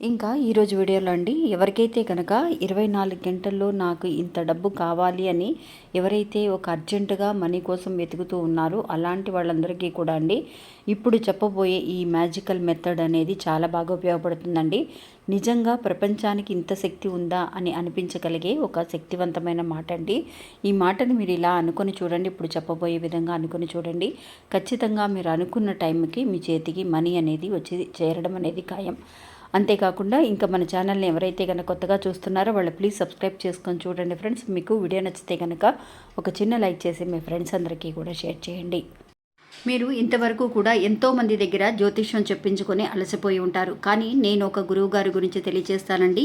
ఇంకా ఈరోజు వీడియోలో అండి ఎవరికైతే కనుక ఇరవై నాలుగు గంటల్లో నాకు ఇంత డబ్బు కావాలి అని ఎవరైతే ఒక అర్జెంటుగా మనీ కోసం వెతుకుతూ ఉన్నారో అలాంటి వాళ్ళందరికీ కూడా అండి ఇప్పుడు చెప్పబోయే ఈ మ్యాజికల్ మెథడ్ అనేది చాలా బాగా ఉపయోగపడుతుందండి. నిజంగా ప్రపంచానికి ఇంత శక్తి ఉందా అని అనిపించగలిగే ఒక శక్తివంతమైన మాట అండి. ఈ మాటని మీరు ఇలా అనుకొని చూడండి ఇప్పుడు చెప్పబోయే విధంగా అనుకొని చూడండి. ఖచ్చితంగా మీరు అనుకున్న టైంకి మీ చేతికి మనీ అనేది వచ్చి చేరడం అనేది ఖాయం. అంతేకాకుండా ఇంకా మన ఛానల్ని ఎవరైతే కనుక కొత్తగా చూస్తున్నారో వాళ్ళు ప్లీజ్ సబ్స్క్రైబ్ చేసుకొని చూడండి ఫ్రెండ్స్. మీకు వీడియో నచ్చితే కనుక ఒక చిన్న లైక్ చేసి మీ ఫ్రెండ్స్ అందరికీ కూడా షేర్ చేయండి. మీరు ఇంతవరకు కూడా ఎంతో మంది దగ్గర జ్యోతిష్యం చెప్పించుకొని అలసిపోయి ఉంటారు. కానీ నేను ఒక గురువు గారి గురించి తెలియజేస్తానండి.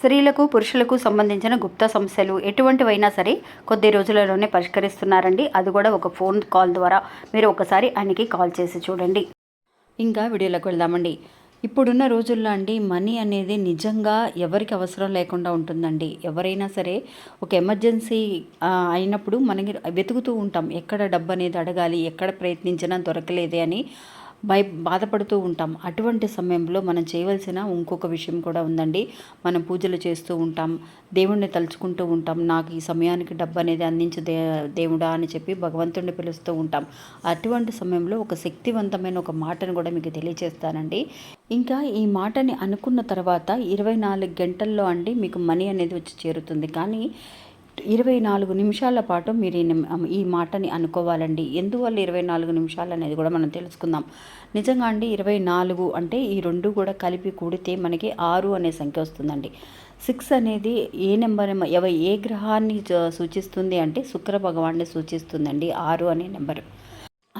స్త్రీలకు పురుషులకు సంబంధించిన గుప్త సమస్యలు ఎటువంటివైనా సరే కొద్ది రోజులలోనే పరిష్కరిస్తున్నారండి. అది కూడా ఒక ఫోన్ కాల్ ద్వారా. మీరు ఒకసారి ఆయనకి కాల్ చేసి చూడండి. ఇంకా వీడియోలోకి వెళ్దామండి. ఇప్పుడున్న రోజుల్లో అండి మనీ అనేది నిజంగా ఎవరికి అవసరం లేకుండా ఉంటుందండి. ఎవరైనా సరే ఒక ఎమర్జెన్సీ అయినప్పుడు మనకి వెతుకుతూ ఉంటాం. ఎక్కడ డబ్బు అనేది అడగాలి ఎక్కడ ప్రయత్నించినా దొరకలేదే అని భయ బాధపడుతూ ఉంటాం. అటువంటి సమయంలో మనం చేయవలసిన ఇంకొక విషయం కూడా ఉందండి. మనం పూజలు చేస్తూ ఉంటాం. దేవుణ్ణి తలుచుకుంటూ ఉంటాం. నాకు ఈ సమయానికి డబ్బు అనేది అందించు దే దేవుడా అని చెప్పి భగవంతుడిని పిలుస్తూ ఉంటాం. అటువంటి సమయంలో ఒక శక్తివంతమైన ఒక మాటను కూడా మీకు తెలియజేస్తానండి ఇంకా ఈ మాటని అనుకున్న తర్వాత ఇరవై నాలుగు గంటల్లో అండి మీకు మనీ అనేది వచ్చి చేరుతుంది. కానీ ఇరవై నాలుగు నిమిషాల పాటు మీరు ఈ మాటని అనుకోవాలండి. ఎందువల్ల ఇరవై నాలుగు నిమిషాలు అనేది కూడా మనం తెలుసుకుందాం. నిజంగా అండి ఇరవై నాలుగు అంటే ఈ రెండు కూడా కలిపి కూడితే మనకి ఆరు అనే సంఖ్య వస్తుందండి. సిక్స్ అనేది ఏ నెంబర్ ఎవ ఏ గ్రహాన్ని సూచిస్తుంది అంటే శుక్ర భగవాన్ని సూచిస్తుందండి ఆరు అనే నెంబరు.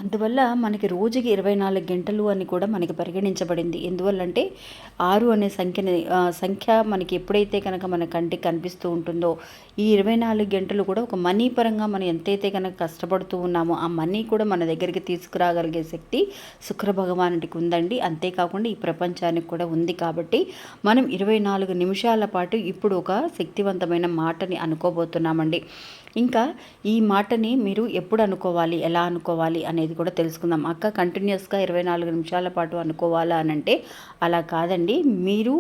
అందువల్ల మనకి రోజుకి ఇరవై నాలుగు గంటలు అని కూడా మనకి పరిగణించబడింది. ఎందువల్లంటే ఆరు అనే సంఖ్యని సంఖ్య మనకి ఎప్పుడైతే కనుక మన కంటికి కనిపిస్తూ ఉంటుందో ఈ ఇరవై నాలుగు గంటలు కూడా ఒక మనీ పరంగా మనం ఎంతైతే కనుక కష్టపడుతూ ఉన్నామో ఆ మనీ కూడా మన దగ్గరికి తీసుకురాగలిగే శక్తి శుక్ర భగవానుడికి ఉందండి. అంతేకాకుండా ఈ ప్రపంచానికి కూడా ఉంది కాబట్టి మనం ఇరవై నాలుగు నిమిషాల పాటు ఇప్పుడు ఒక శక్తివంతమైన మాటని అనుకోబోతున్నామండి. ఇంకా ఈ మాటని మీరు ఎప్పుడు అనుకోవాలి ఎలా అనుకోవాలి అనేది కూడా తెలుసుకుందాం. అక్క కంటిన్యూస్గా ఇరవై నాలుగు నిమిషాల పాటు అనుకోవాలా అని అంటే అలా కాదండి. మీరు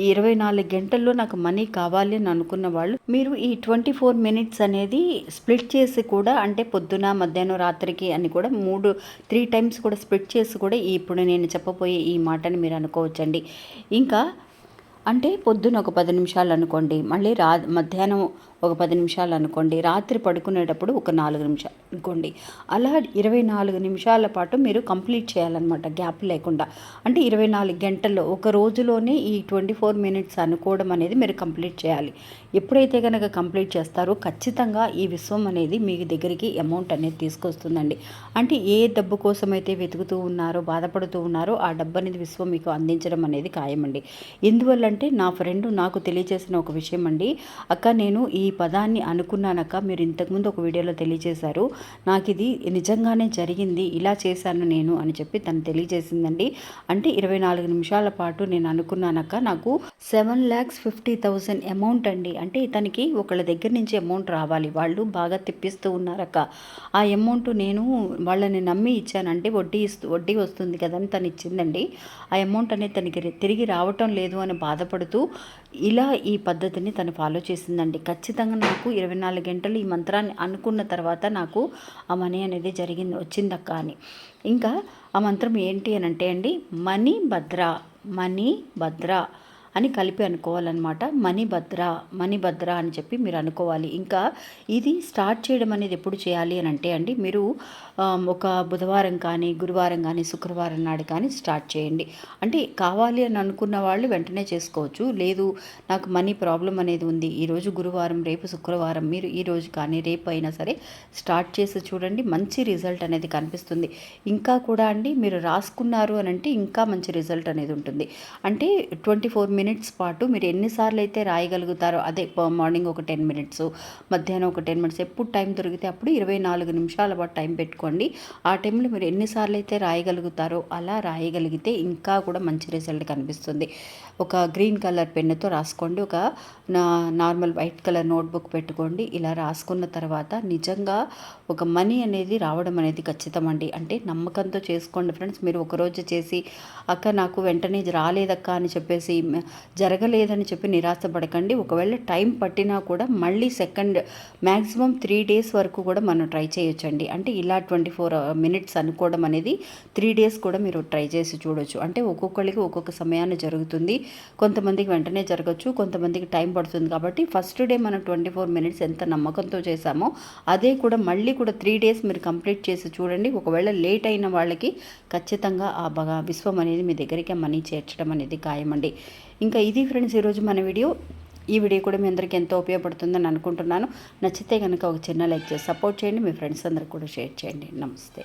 ఈ ఇరవై నాలుగు గంటల్లో నాకు మనీ కావాలి అని అనుకున్న వాళ్ళు మీరు ఈ ట్వంటీ ఫోర్ మినిట్స్ అనేది స్ప్లిట్ చేసి కూడా అంటే పొద్దున మధ్యాహ్నం రాత్రికి అని కూడా మూడు త్రీ టైమ్స్ కూడా స్ప్లిట్ చేసి కూడా ఇప్పుడు నేను చెప్పబోయే ఈ మాటని మీరు అనుకోవచ్చండి. ఇంకా అంటే పొద్దున ఒక పది నిమిషాలు అనుకోండి మళ్ళీ రా మధ్యాహ్నం ఒక పది నిమిషాలు అనుకోండి. రాత్రి పడుకునేటప్పుడు ఒక నాలుగు నిమిషాలు అనుకోండి. అలా ఇరవై నాలుగు నిమిషాల పాటు మీరు కంప్లీట్ చేయాలన్నమాట గ్యాప్ లేకుండా. అంటే ఇరవై నాలుగు గంటల్లో ఒక రోజులోనే ఈ ట్వంటీ ఫోర్ మినిట్స్ అనుకోవడం అనేది మీరు కంప్లీట్ చేయాలి. ఎప్పుడైతే కనుక కంప్లీట్ చేస్తారో ఖచ్చితంగా ఈ విశ్వం అనేది మీ దగ్గరికి అమౌంట్ అనేది తీసుకొస్తుందండి. అంటే ఏ డబ్బు కోసం అయితే వెతుకుతూ ఉన్నారో బాధపడుతూ ఉన్నారో ఆ డబ్బు అనేది విశ్వం మీకు అందించడం అనేది ఖాయమండి. ఎందువల్లంటే నా ఫ్రెండ్ నాకు తెలియజేసిన ఒక విషయం అండి అక్క నేను ఈ ఈ పదాన్ని అనుకున్నానక మీరు ఇంతకుముందు ఒక వీడియోలో తెలియజేశారు. నాకు ఇది నిజంగానే జరిగింది ఇలా చేశాను నేను అని చెప్పి తను తెలియజేసిందండి. అంటే ఇరవై నాలుగు నిమిషాల పాటు నేను అనుకున్నానక నాకు seven lakhs fifty thousand amount అండి. అంటే తనకి ఒకళ్ళ దగ్గర నుంచి అమౌంట్ రావాలి. వాళ్ళు బాగా తెప్పిస్తూ ఉన్నారక్క. ఆ అమౌంట్ నేను వాళ్ళని నమ్మి ఇచ్చానంటే వడ్డీ ఇస్తూ వడ్డీ వస్తుంది కదా అని తను ఇచ్చిందండి. ఆ అమౌంట్ అనేది తనకి తిరిగి రావటం లేదు అని బాధపడుతూ ఇలా ఈ పద్ధతిని తను ఫాలో చేసిందండి. ఖచ్చితంగా నాకు ఇరవై నాలుగు గంటలు ఈ మంత్రాన్ని అనుకున్న తర్వాత నాకు ఆ మనీ అనేది జరిగింది వచ్చిందక్క అని. ఇంకా ఆ మంత్రం ఏంటి అని అంటే అండి మనీ భద్ర మనీ భద్ర అని కలిపి అనుకోవాలన్నమాట. మణిభద్ర మణిభద్ర అని చెప్పి మీరు అనుకోవాలి. ఇంకా ఇది స్టార్ట్ చేయడం అనేది ఎప్పుడు చేయాలి అని అంటే అండి మీరు ఒక బుధవారం కానీ గురువారం కానీ శుక్రవారం నాడు కానీ స్టార్ట్ చేయండి. అంటే కావాలి అని అనుకున్న వాళ్ళు వెంటనే చేసుకోవచ్చు. లేదు నాకు మనీ ప్రాబ్లం అనేది ఉంది ఈరోజు గురువారం రేపు శుక్రవారం మీరు ఈ రోజు కానీ రేపు అయినా సరే స్టార్ట్ చేసి చూడండి మంచి రిజల్ట్ అనేది కనిపిస్తుంది. ఇంకా కూడా అండి మీరు రాసుకున్నారు అని అంటే ఇంకా మంచి రిజల్ట్ అనేది ఉంటుంది. అంటే ట్వంటీ ఫోర్ మినిట్స్ మినిట్స్ పాటు మీరు ఎన్నిసార్లు అయితే రాయగలుగుతారో అదే మార్నింగ్ ఒక టెన్ మినిట్స్ మధ్యాహ్నం ఒక టెన్ మినిట్స్ ఎప్పుడు టైం దొరికితే అప్పుడు ఇరవై నాలుగు నిమిషాల పాటు టైం పెట్టుకోండి. ఆ టైంలో మీరు ఎన్నిసార్లు అయితే రాయగలుగుతారో అలా రాయగలిగితే ఇంకా కూడా మంచి రిజల్ట్ కనిపిస్తుంది. ఒక గ్రీన్ కలర్ పెన్నుతో రాసుకోండి. ఒక నా నార్మల్ వైట్ కలర్ నోట్బుక్ పెట్టుకోండి. ఇలా రాసుకున్న తర్వాత నిజంగా ఒక మనీ అనేది రావడం అనేది ఖచ్చితం అండి అంటే నమ్మకంతో చేసుకోండి ఫ్రెండ్స్. మీరు ఒకరోజు చేసి అక్క నాకు వెంటనే రాలేదక్క అని చెప్పేసి జరగలేదని చెప్పి నిరాశపడకండి. ఒకవేళ టైం పట్టినా కూడా మళ్ళీ సెకండ్ మ్యాక్సిమం త్రీ డేస్ వరకు కూడా మనం ట్రై చేయొచ్చండి. అంటే ఇలా ట్వంటీ ఫోర్ మినిట్స్ అనుకోవడం అనేది త్రీ డేస్ కూడా మీరు ట్రై చేసి చూడొచ్చు. అంటే ఒక్కొక్కరికి ఒక్కొక్క సమయాన్ని జరుగుతుంది. కొంతమందికి వెంటనే జరగచ్చు కొంతమందికి టైం పడుతుంది కాబట్టి ఫస్ట్ డే మనం ట్వంటీ ఫోర్ మినిట్స్ ఎంత నమ్మకంతో చేశామో అదే కూడా మళ్ళీ కూడా త్రీ డేస్ మీరు కంప్లీట్ చేసి చూడండి. ఒకవేళ లేట్ అయిన వాళ్ళకి ఖచ్చితంగా ఆ బగా విశ్వం అనేది మీ దగ్గరికి మనీ చేర్చడం అనేది ఖాయమండి. ఇంకా ఇది ఫ్రెండ్స్ ఈరోజు మన వీడియో. ఈ వీడియో కూడా మీ అందరికీ ఎంతో ఉపయోగపడుతుందని అనుకుంటున్నాను. నచ్చితే కనుక ఒక చిన్న లైక్ చేసి సపోర్ట్ చేయండి. మీ ఫ్రెండ్స్ అందరికి కూడా షేర్ చేయండి. నమస్తే.